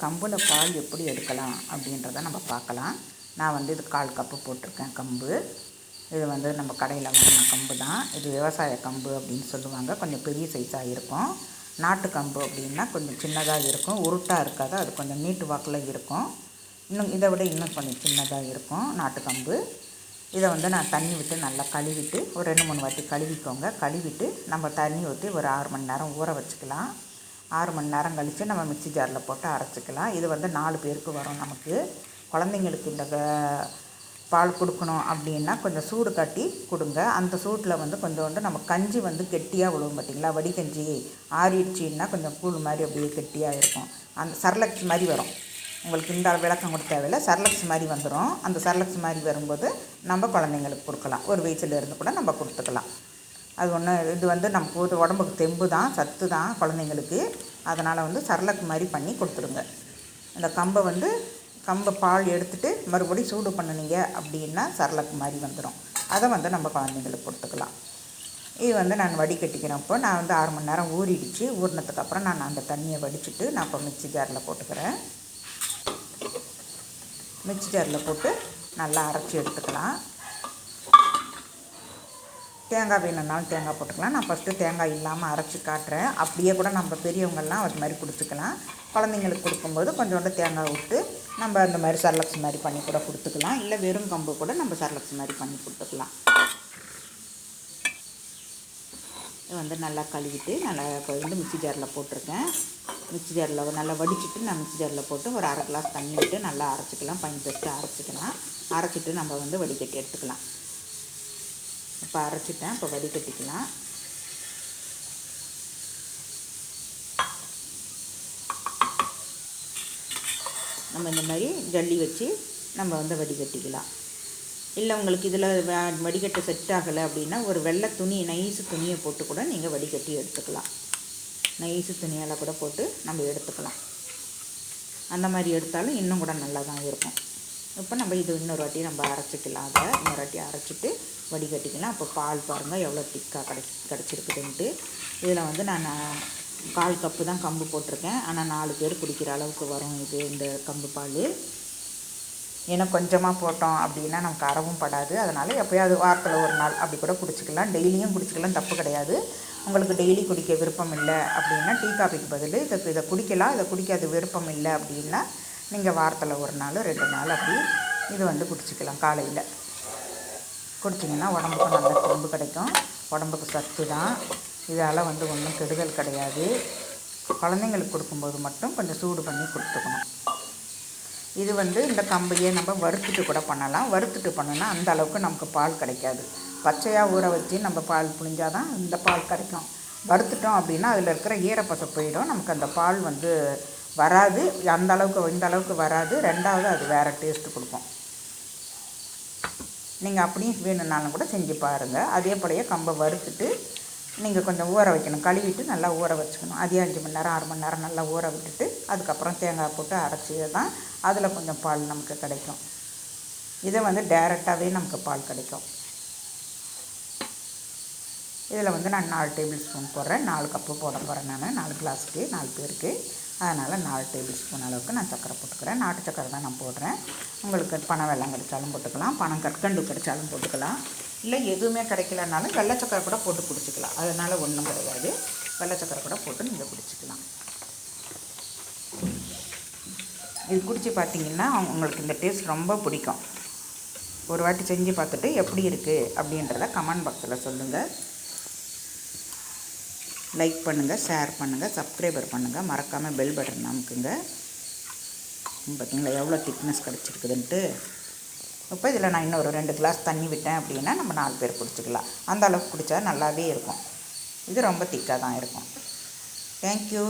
கம்பில் பால் எப்படி எடுக்கலாம் அப்படின்றத நம்ம பார்க்கலாம். நான் வந்து இது கால் கப்பு போட்டிருக்கேன் கம்பு. இது வந்து நம்ம கடையில் வாங்கின கம்பு தான். இது விவசாய கம்பு அப்படின்னு சொல்லுவாங்க. கொஞ்சம் பெரிய சைஸாக இருக்கும். நாட்டு கம்பு அப்படின்னா கொஞ்சம் சின்னதாக இருக்கும். உருட்டாக இருக்காது. அது கொஞ்சம் நீட்டு வாக்கில் இருக்கும். இன்னும் இதை விட இன்னும் கொஞ்சம் சின்னதாக இருக்கும் நாட்டு கம்பு. இதை வந்து நான் தண்ணி விட்டு நல்லா கழுவிட்டு ஒரு ரெண்டு மூணு வாட்டி கழுவிக்கோங்க. கழுவிட்டு நம்ம தண்ணி ஊற்றி ஒரு ஆறு மணி நேரம் ஊற வச்சுக்கலாம். ஆறு மணி நேரம் கழித்து நம்ம மிக்சி ஜாரில் போட்டு அரைச்சிக்கலாம். இது வந்து நாலு பேருக்கு வரும் நமக்கு. குழந்தைங்களுக்கு இந்த க- பால் கொடுக்கணும் அப்படின்னா கொஞ்சம் சூடு காட்டி கொடுங்க. அந்த சூட்டில் வந்து கொஞ்சோண்டு நம்ம கஞ்சி வந்து கெட்டியாக விழுவும் பார்த்தீங்களா வடிகஞ்சி ஆறிடுச்சின்னா கொஞ்சம் கூழ் மாதிரி அப்படியே கெட்டியாக இருக்கும். அந்த சரலக்ஸ் மாதிரி வரும். உங்களுக்கு இந்த விளக்கம் கூட தேவையில்லை. சரலக்ஸ் மாதிரி வந்துடும் அந்த சரலக்ஸ் மாதிரி வரும்போது நம்ம குழந்தைங்களுக்கு கொடுக்கலாம். ஒரு வயசுலேருந்து கூட நம்ம கொடுத்துக்கலாம். அது ஒன்று இது வந்து நமக்கு ஒரு உடம்புக்கு தெம்பு தான் சத்து தான் குழந்தைங்களுக்கு. அதனால் வந்து சரளக்கு மாதிரி பண்ணி கொடுத்துருங்க இந்த கம்பை வந்து கம்பை பால் எடுத்துகிட்டு மறுபடியும் சூடு பண்ணுனீங்க அப்படின்னா சரளக்கு மாதிரி வந்துடும் அதை வந்து நம்ம குழந்தைங்களுக்கு கொடுத்துக்கலாம். இது வந்து நான் வடிகட்டிக்கிறப்போ நான் வந்து ஆறு மணி நேரம் ஊறிடுச்சு. ஊறினதுக்கப்புறம் நான் அந்த தண்ணியை வடிச்சுட்டு நான் இப்போ மிக்ஸி ஜாரில் போட்டுக்கிறேன். மிக்ஸி ஜாரில் போட்டு நல்லா அரைச்சி எடுத்துக்கலாம். தேங்காய் வேணும்னாலும் தேங்காய் போட்டுக்கலாம். நான் ஃபஸ்ட்டு தேங்காய் இல்லாமல் அரைச்சி காட்டுறேன். அப்படியே கூட நம்ம பெரியவங்கள்லாம் அது மாதிரி கொடுத்துக்கலாம். குழந்தைங்களுக்கு கொடுக்கும்போது கொஞ்சோண்டு தேங்காய் விட்டு நம்ம அந்த மாதிரி சரலக்ஸ் மாதிரி பண்ணி கூட கொடுத்துக்கலாம். இல்லை வெறும் கம்பு கூட நம்ம சரலக்ஸ் மாதிரி பண்ணி கொடுத்துக்கலாம். இது வந்து நல்லா கழுவிட்டு நல்லா இப்போ வந்து மிக்ஸி ஜாரில் போட்டிருக்கேன். மிக்ஸி ஜாரில் நல்லா வடிச்சிட்டு நான் மிக்சி ஜாரில் போட்டு ஒரு அரை கிளாஸ் தண்ணி விட்டு நல்லா அரைச்சிக்கலாம். பஞ்சு வச்சு அரைச்சிக்கலாம். அரைச்சிட்டு நம்ம வந்து வடிகட்டி எடுத்துக்கலாம். இப்போ அரைச்சிட்டேன். இப்போ வடிகட்டிக்கலாம். நம்ம இந்த மாதிரி ஜல்லி வச்சு நம்ம வந்து வடிகட்டிக்கலாம். இல்லை உங்களுக்கு இதில் வடிகட்ட செட் ஆகலை அப்படின்னா ஒரு வெள்ளை துணி நைஸு துணியை போட்டு கூட நீங்கள் வடிகட்டி எடுத்துக்கலாம். நைஸு துணியால் கூட போட்டு நம்ம எடுத்துக்கலாம். அந்த மாதிரி எடுத்தாலும் இன்னும் கூட நல்லா தான் இருக்கும். இப்போ நம்ம இது இன்னொரு வாட்டி நம்ம அரைச்சிக்கலாம். அதை இன்னொரு வாட்டி அரைச்சிட்டு வடிகட்டிக்கலாம் அப்போ பால் பாருங்கள் எவ்வளோ திக்காக கிடை கிடச்சிருக்குதுன்ட்டு. இதில் வந்து நான் கால் கப்பு தான் கம்பு போட்டிருக்கேன். ஆனால் நாலு பேர் குடிக்கிற அளவுக்கு வரும் இது இந்த கம்பு பால். ஏன்னா கொஞ்சமாக போட்டோம் அப்படின்னா நமக்கு அறவும் படாது. அதனால் எப்போயாவது வாரத்தில் ஒரு நாள் அப்படி கூட குடிச்சிக்கலாம். டெய்லியும் குடிச்சிக்கலாம் தப்பு கிடையாது. உங்களுக்கு டெய்லி குடிக்க விருப்பம் இல்லை அப்படின்னா டீ காஃபிக்கு பதில். இதை இதை குடிக்கலாம் இதை குடிக்காத விருப்பம் இல்லை அப்படின்னா நீங்கள் வாரத்தில் ஒரு நாள் ரெண்டு நாள் அப்படி இது வந்து குடிச்சிக்கலாம் காலையில். குடிச்சிங்கன்னா உடம்புக்கு நல்ல தெம்பு கிடைக்கும். உடம்புக்கு சத்து தான். இதால் வந்து ஒன்றும் கெடுதல் கிடையாது. குழந்தைங்களுக்கு கொடுக்கும்போது மட்டும் கொஞ்சம் சூடு பண்ணி கொடுத்துக்கணும். இது வந்து இந்த கம்பையே நம்ம வறுத்துட்டு கூட பண்ணலாம். வறுத்துட்டு பண்ணோன்னா அந்த அளவுக்கு நமக்கு பால் கிடைக்காது. பச்சையாக ஊற வச்சு நம்ம பால் புழிஞ்சால் தான் இந்த பால் கிடைக்கும். வறுத்துட்டோம் அப்படின்னா அதில் இருக்கிற ஈரப்பசை போயிடும். நமக்கு அந்த பால் வந்து வராது. அந்த அளவுக்கு இந்த அளவுக்கு வராது. ரெண்டாவது அது வேறு டேஸ்ட்டு கொடுக்கும். நீங்கள் அப்படியும் வேணும்னாலும் கூட செஞ்சு பாருங்கள் அதே போலயே கம்பை வறுத்துட்டு நீங்கள் கொஞ்சம் ஊற வைக்கணும். கழுவிட்டு நல்லா ஊற வச்சுக்கணும். அதே அஞ்சு மணி நேரம் ஆறு மணி நேரம் நல்லா ஊற விட்டுட்டு அதுக்கப்புறம் தேங்காய் போட்டு அரைச்சி தான் அதில் கொஞ்சம் பால் நமக்கு கிடைக்கும். இதை வந்து டைரெக்டாகவே நமக்கு பால் கிடைக்கும். இதில் வந்து நான் நாலு டேபிள் ஸ்பூன் போடுறேன். நாலு கப்பு போட போகிறேன் நான். நாலு கிளாஸுக்கு நாலு பேருக்கு. அதனால் நாலு டேபிள் ஸ்பூன் அளவுக்கு நான் சர்க்கரை போட்டுக்கிறேன். நாட்டு சக்கரை தான் நான் போடுறேன். உங்களுக்கு பனை வெள்ளம் கிடைச்சாலும் போட்டுக்கலாம். பணம் கற்கண்டு கிடைச்சாலும் போட்டுக்கலாம். இல்லை எதுவுமே கிடைக்கலனாலும் வெள்ளை சக்கரை கூட போட்டு குடிச்சிக்கலாம். அதனால் ஒன்றும் கிடையாது. வெள்ளை சக்கரை கூட போட்டு நீங்கள் குடிச்சிக்கலாம். இது குடித்து பார்த்தீங்கன்னா உங்களுக்கு இந்த டேஸ்ட் ரொம்ப பிடிக்கும். ஒரு வாட்டி செஞ்சு பார்த்துட்டு எப்படி இருக்குது அப்படின்றத கமெண்ட் பாக்ஸில் சொல்லுங்கள் லைக் பண்ணுங்கள் ஷேர் பண்ணுங்கள் சப்ஸ்கிரைபர் பண்ணுங்கள் மறக்காமல் பெல் பட்டன் அமுக்குங்க. பார்த்தீங்களா எவ்வளோ திக்னஸ் கிடச்சிருக்குதுன்ட்டு. இப்போ இதில் நான் இன்னொரு ரெண்டு கிளாஸ் தண்ணி விட்டேன் அப்படின்னா நம்ம நாலு பேர் குடிச்சிக்கலாம். அந்த அளவுக்கு குடித்தா நல்லாவே இருக்கும். இது ரொம்ப திக்காக தான் இருக்கும். தேங்க்யூ